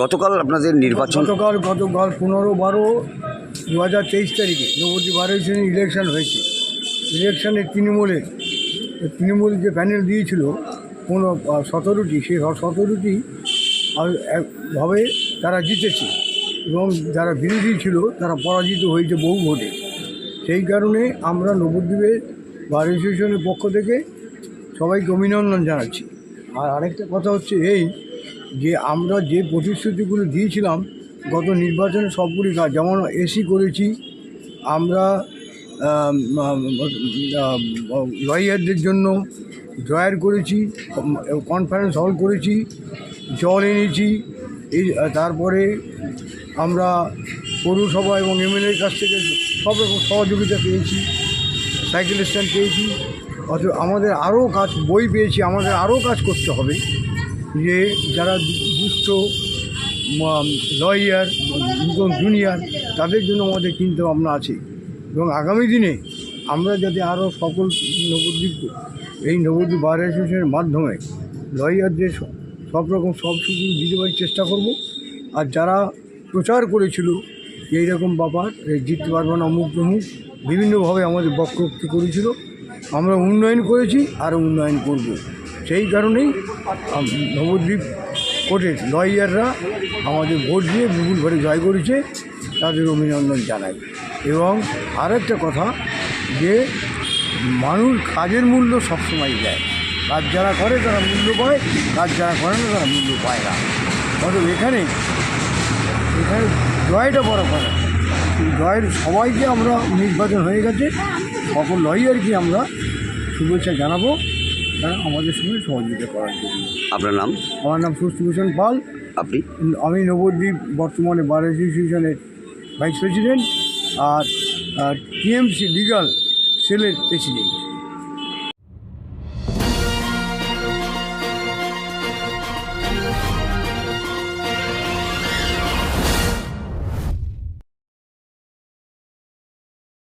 গতকাল আপনাদের নির্বাচন গতকাল গতকাল পনেরো বারো দু হাজার তেইশ তারিখে নবদ্বীপ বারোই ইলেকশন হয়েছে। ইলেকশনে তৃণমূলের তৃণমূল যে প্যানেল দিয়েছিল কোনো সতেরোটি সেই সতেরোটি ভাবে তারা জিতেছে। এবং যারা বিরোধী ছিল, তারা পরাজিত হয়েছে বহু ভোটে। সেই কারণে আমরা নবদ্বীপের বার অ্যাসোসিয়েশনের পক্ষ থেকে সবাইকে অভিনন্দন জানাচ্ছি। আর আরেকটা কথা হচ্ছে এই যে আমরা যে প্রতিশ্রুতিগুলো দিয়েছিলাম গত নির্বাচনে সবগুলি কাজ, যেমন এসি করেছি, আমরা লয়ারদের জন্য ড্রয়ার করেছি কনফারেন্স হল করেছি, জল এনেছি, এই, তারপরে আমরা পৌরসভা এবং এমএলএর কাছ থেকে সব রকম সহযোগিতা পেয়েছি সাইকেল স্ট্যান্ড পেয়েছি, অথচ আমাদের আরও কাজ, বই পেয়েছি, আমাদের আরও কাজ করতে হবে। যে যারা দুস্থ লয়ার জুনিয়র তাদের জন্য আমাদের চিন্তা ভাবনা আছে। এবং আগামী দিনে আমরা যাতে আরও সকল নবদ্বীপ, এই নবদ্বীপ বার অ্যাসোসিয়েশনের মাধ্যমে লয়ারদের সব রকম সব সুযোগ দিতে পারি চেষ্টা করব। আর যারা প্রচার করেছিল এইরকম ব্যাপার, এই জিততে পারবে না অমুক তমুক, বিভিন্নভাবে আমাদের বক্তব্য করেছিল। আমরা উন্নয়ন করেছি, আর উন্নয়ন করব। সেই কারণেই নবদ্বীপ কোর্টের লয়াররা আমাদের ভোট দিয়ে বিপুল ভরে জয় করেছে, তাদের অভিনন্দন জানাই। এবং আরেকটা কথা যে, মানুষ কাজের মূল্য সবসময় দেয়। কাজ যারা করে তারা মূল্য পায়, কাজ যারা করে না তারা মূল্য পায় না। অতএব এখানে এখানে জয়টা বড় কথা। জয়ের সবাইকে আমরা নির্বাচন হয়ে গেছে, সকল লয়ারকে আমরা শুভেচ্ছা জানাব। তারা আমাদের সঙ্গে সহযোগিতা করার জন্য। আপনার নাম? আমার নাম সুস্থভূষণ পাল। আপনি? আমি নবদ্বীপ বর্তমানে বার অ্যাসোসিয়েশনের ভাইস প্রেসিডেন্ট আর টিএমসি লিগাল সেলের প্রেসিডেন্ট।